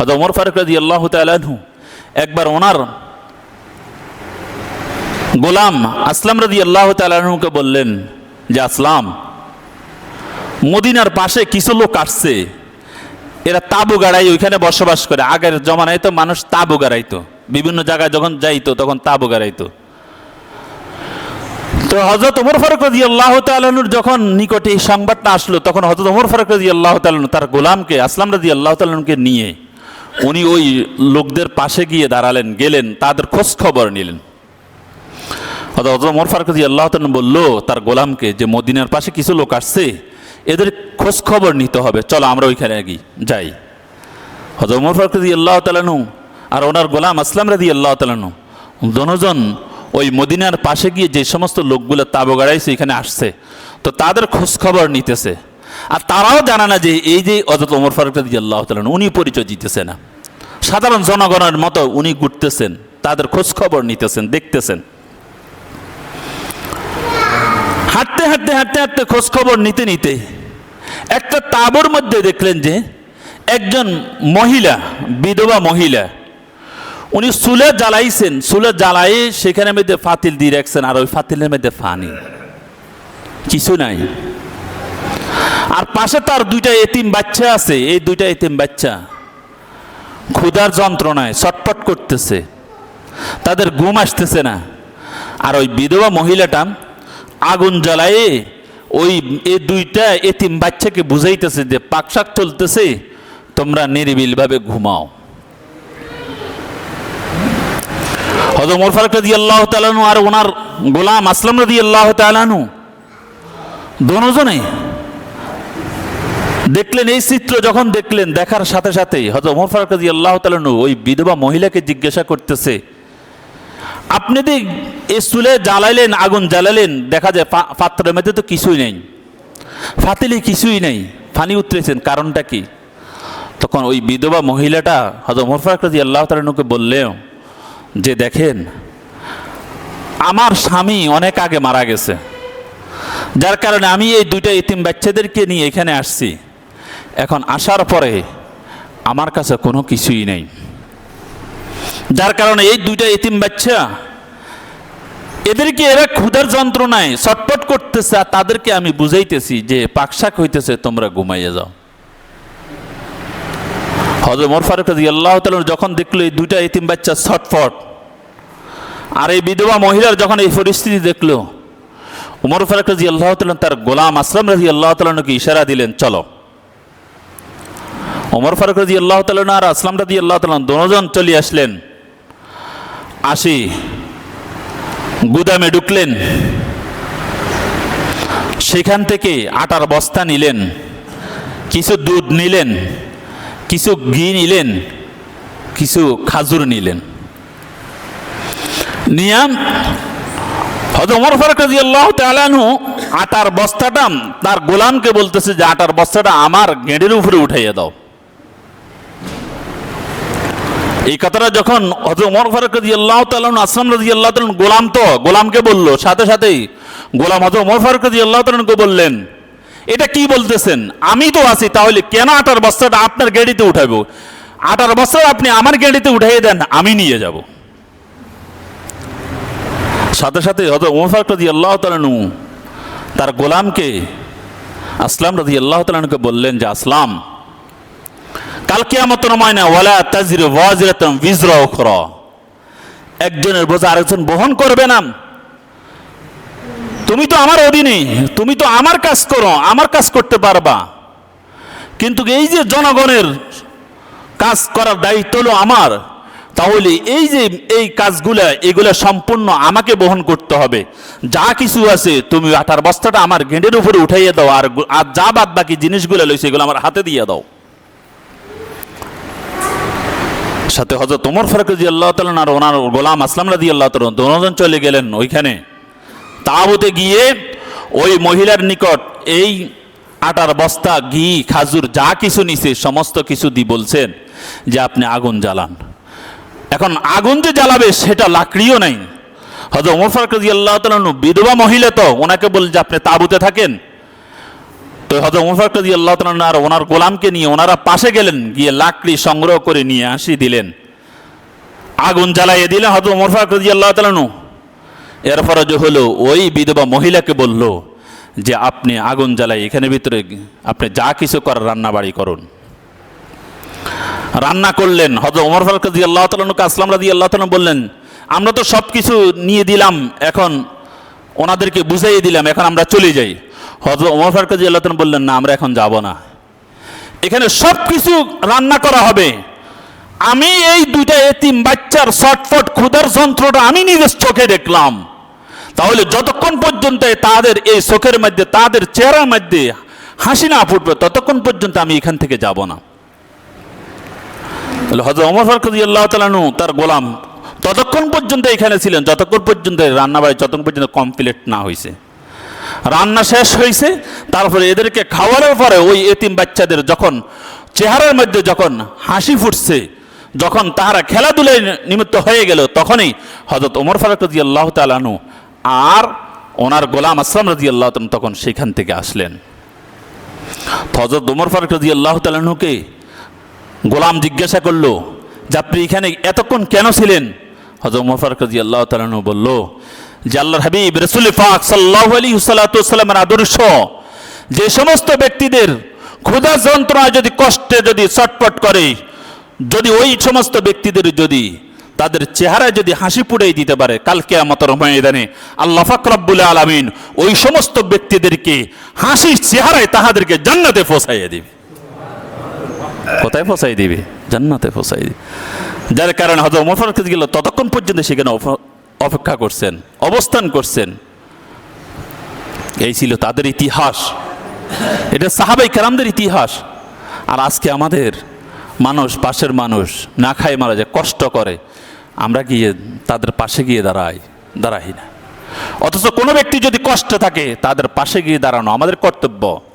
হয়তো ওমর ফারুক রাজি আল্লাহ তালু একবার ওনার গোলাম আসলাম রাজি আল্লাহ তালুকে বললেন যে, আসলাম, মদিনার পাশে কিছু লোক আসছে, এরা তাবু গাড়াই ওইখানে বসবাস করে। আগের জমানায় তো মানুষ তাবু গাড়াইতো, বিভিন্ন জায়গায় যখন যাইতো তখন তাবু গাড়াইতো। তো হজরত ওমর ফারুক রাজি আল্লাহ তালুর যখন নিকটে এই সংবাদটা আসলো, তখন হজরত ওমর ফারুক রাজি আল্লাহ তালন তার গোলামকে, আসলাম রাজি আল্লাহ তালনকে নিয়ে উনি ওই লোকদের পাশে গিয়ে দাঁড়ালেন, গেলেন, তাদের খোঁজ খবর নিলেন। ওমর ফারুক আল্লাহ বলল, তার গোলামকে যে মদিনার পাশে কিছু লোক আসছে, এদের খোঁজ খবর নিতে হবে। চলো আমরা ওইখানে আগি যাই। হজরত ওমর ফারুক আল্লাহ তালানু আর ওনার গোলাম আসলাম রাজি আল্লাহ তালানু দনোজন ওই মদিনার পাশে গিয়ে যে সমস্ত লোকগুলো তাবো গাড়াইছে এখানে আসছে। তো তাদের খোঁজ খবর নিতেছে। আর তারাও জানে না যে এই যে অযত ওমর ফারুক রাজি আল্লাহ তালান উনি পরিচয় দিতেছে না। সাধারণ জনগণের মতো উনি ঘুরতেছেন, তাদের খোঁজ খবর নিতেছেন, দেখতেছেন। হাঁটতে হাঁটতে হাঁটতে হাঁটতে খোঁজ খবর নিতে নিতে একটা তাবর মধ্যে দেখলেন যে একজন মহিলা, বিধবা মহিলা, উনি চুলে জ্বালাইছেন, চুলে জ্বালাই সেখানে মধ্যে ফাতিল দিয়ে রাখছেন, আর ওই ফাতিলের মধ্যে ফানি কিছু নাই। আর পাশে তার দুইটা এতিম বাচ্চা আছে, এই দুইটা এতিম বাচ্চা ক্ষুধার যন্ত্রণায় ছটপট করতেছে। তাদের ঘুম আসতেছে না। আর ওই বিধবা মহিলাটা আগুন জ্বালায়ে ওই এ দুইটা এতিম বাচ্চাকে বুঝাইতেছে যে পাকশাক চলতেছে, তোমরা নিরিবিলভাবে ঘুমাও। হজরত ওমর ফারুক রাজি আল্লাহ আর ওনার গোলাম আসলাম রাজি আল্লাহ তালানু দোনোজনে দেখলেন, এই চিত্র যখন দেখলেন, দেখার সাথে সাথে হজরত ওমর ফারুক রাজি আল্লাহ তালানু ওই বিধবা মহিলাকে জিজ্ঞাসা করতেছে, আপনি যে এই চুলে জ্বালাইলেন, আগুন জ্বালালেন দেখা যায় পাত্রের মধ্যে তো কিছুই নেই। ফাতিলে কিছুই নেই। ফানি উতরেছেন, কারণটা কি? তখন ওই বিধবা মহিলাটা হজরত ওমর ফারুক রাজি আল্লাহ তালানুকে বললেও যে দেখেন, আমার স্বামী অনেক আগে মারা গেছে। যার কারণে আমি এই দুইটা ইতিম বাচ্চাদেরকে নিয়ে এখানে আসছি। এখন আসার পরে আমার কাছে কোনো কিছুই নেই। যার কারণে এই দুইটা ইতিম বাচ্চা এদেরকে এরা ক্ষুধার যন্ত্রণায় ছটপট করতেছে আর তাদেরকে আমি বুঝাইতেছি যে পাকশাক হইতেছে, তোমরা ঘুমাইয়ে যাও। হজরত মোর ফারুক আল্লাহ যখন দেখল এই দুইটা এতিম বাচ্চা ছটফট, আর এই বিধবা মহিলার যখন এই পরিস্থিতি দেখল উমর ফারুক রাজি আল্লাহ তার গোলাম আসলাম রাজি আল্লাহ তালনকে ইশারা দিলেন, চলো। ওমর ফারুক রাজি আল্লাহ তালন আর আসলাম রাজি আল্লাহ তালন দোনোজন চলে আসলেন। আসি। গুদামে ঢুকলেন। সেখান থেকে আটার বস্তা নিলেন। কিছু দুধ নিলেন। কিছু ঘি নিলেন। কিছু খাজুর নিলেন। নিয়াম হয়তো ওমর ফারুক রাজি আল্লাহ তালানু আটার বস্তাটা তার গোলামকে বলতেছে যে আটার বস্তাটা আমার গেঁড়ের উপরে উঠাইয়া দাও। এই কথাটা যখন হজরত ফারুক রাজি আল্লাহ তালন আসলাম রাজি আল্লাহ তালন গোলাম তো গোলামকে বলল? সাথে সাথেই গোলাম হজরত ওমর ফারুক রাজি আল্লাহ তালনকে বললেন, এটা কি বলতেছেন? আমি তো আছি, তাহলে কেন আটার বস্তাটা আপনার গেড়িতে উঠাবো? আটার বস্তা আপনি আমার গেড়িতে উঠাইয়ে দেন, আমি নিয়ে যাব। সাথে সাথে হজরত ওমর ফারুক রাজি আল্লাহ তালনু তার গোলামকে, আসলাম রাজি আল্লাহ তালনুকে বললেন যে, আসলাম। কাল কেয়ামতের ময়না ওয়ালা তাজির ওয়াজিরাতাম বিজরা উখরা। একজনের বোঝা আরেকজন বহন করবে না। তুমি তো আমার অধীনে, তুমি তো আমার কাজ করো, আমার কাজ করতে পারবা। কিন্তু এই যে জনগণের কাজ করার দায়িত্ব হলো আমার, তাহলে এই যে এই কাজগুলা, এগুলা সম্পূর্ণ আমাকে বহন করতে হবে। যা কিছু আছে, তুমি আটার বস্তাটা আমার গেঁড়ের উপরে উঠাইয়ে দাও, আর যা বাদ বাকি জিনিসগুলো লইছে এগুলো আমার হাতে দিয়ে দাও। সাথে হজরত ওমর ফারুক রাজি আল্লাহ তালন আর ওনার গোলাম আসলাম রাজি আল্লাহ তালন দুজন চলে গেলেন ওইখানে। তাবুতে গিয়ে ওই মহিলার নিকট এই আটার বস্তা, ঘি, খাজুর যা কিছু নিছে, সমস্ত কিছু দি বলছেন যে আপনি আগুন জ্বালান। এখন আগুন যে জ্বালাবে সেটা লাকড়িও নাই। হজরত ওমর ফারুক রাজি আল্লাহ তালন বিধবা মহিলা তো, ওনাকে বল যে আপনি তাবুতে থাকেন? তো হজরত উমর ফারুক আল্লাহ আর ওনার গোলামকে নিয়ে, ওনারা পাশে গেলেন, গিয়ে লাকড়ি সংগ্রহ করে নিয়ে আসি দিলেন। আগুন জ্বালাইয়ে দিলেন হজরত উমর ফারুক আল্লাহ তালানু এরপরে যে হলো, ওই বিধবা মহিলাকে বলল যে, আপনি আগুন জ্বালাই এখানে ভিতরে আপনি যা কিছু করার রান্না বাড়ি করুন। রান্না করলেন হজরত ওমর ফারুক রাজি আল্লাহ তালনুকে আসলাম রাজি আল্লাহ তালন বললেন, আমরা তো সব কিছু নিয়ে দিলাম, এখন ওনাদেরকে বুঝাইয়ে দিলাম, এখন আমরা চলে যাই। হজরত ওমর ফারুক রাজি আল্লাহ বললেন, না, আমরা এখন যাব না। এখানে সব কিছু রান্না করা হবে। আমি এই দুইটা এতিম বাচ্চার শটফট ক্ষুধার যন্ত্রটা আমি নিজের চোখে দেখলাম। তাহলে যতক্ষণ পর্যন্ত তাদের এই চোখের মধ্যে, তাদের চেহারার মধ্যে হাসি না ফুটবে, ততক্ষণ পর্যন্ত আমি এখান থেকে যাব না। তাহলে হজরত ওমর ফারুক আল্লাহ তালানু তার গোলাম ততক্ষণ পর্যন্ত এখানে ছিলেন, যতক্ষণ পর্যন্ত রান্না বাড়ি যতক্ষণ পর্যন্ত কমপ্লিট না হয়েছে রান্না শেষ হয়েছে, তারপরে এদেরকে খাওয়ানোর পরে ওই এতিম বাচ্চাদের যখন চেহারার মধ্যে যখন হাসি ফুটছে, যখন তাহারা খেলাধুলায় নিমিত্ত হয়ে গেল, তখনই হজরত ওমর ফারুক রাজি আল্লাহ তালানু আর ওনার গোলাম আসলাম রাজি আল্লাহ তখন সেখান থেকে আসলেন। হজরত ওমর ফারুক রাজি আল্লাহ তালানুকে গোলাম জিজ্ঞাসা করল, যে আপনি এখানে এতক্ষণ কেন ছিলেন? হজরত ওমর ফারুক রাজি আল্লাহ তালানু বলল যে আল্লাহর হাবিব, রসুল ফাক সাল্লাহ আলী সাল্লামের আদর্শ, যে সমস্ত ব্যক্তিদের ক্ষুধা যন্ত্রণায় যদি কষ্টে যদি চটপট করে, যদি ওই সমস্ত ব্যক্তিদের যদি তাদের চেহারায় যদি হাসি পুড়াই দিতে পারে কালকে আমাদের ময়দানে আল্লাহ ফাকরাবুল আলমিন ওই সমস্ত ব্যক্তিদেরকে হাসির চেহারায় তাহাদেরকে জান্নাতে পৌঁছাইয়া দিবে। কোথায় পৌঁছাই দিবে? জান্নাতে পৌঁছাই দিবে। যার কারণে হজরত ওমর ফারুক গেল ততক্ষণ পর্যন্ত সেখানে অপেক্ষা করছেন, অবস্থান করছেন। এই ছিল তাদের ইতিহাস। এটা সাহাবাই কারামদের ইতিহাস। আর আজকে আমাদের মানুষ, পাশের মানুষ না খায় মারা যায়, কষ্ট করে। আমরা গিয়ে তাদের পাশে গিয়ে দাঁড়াই দাঁড়াই না। অথচ কোনো ব্যক্তি যদি কষ্ট থাকে, তাদের পাশে গিয়ে দাঁড়ানো আমাদের কর্তব্য।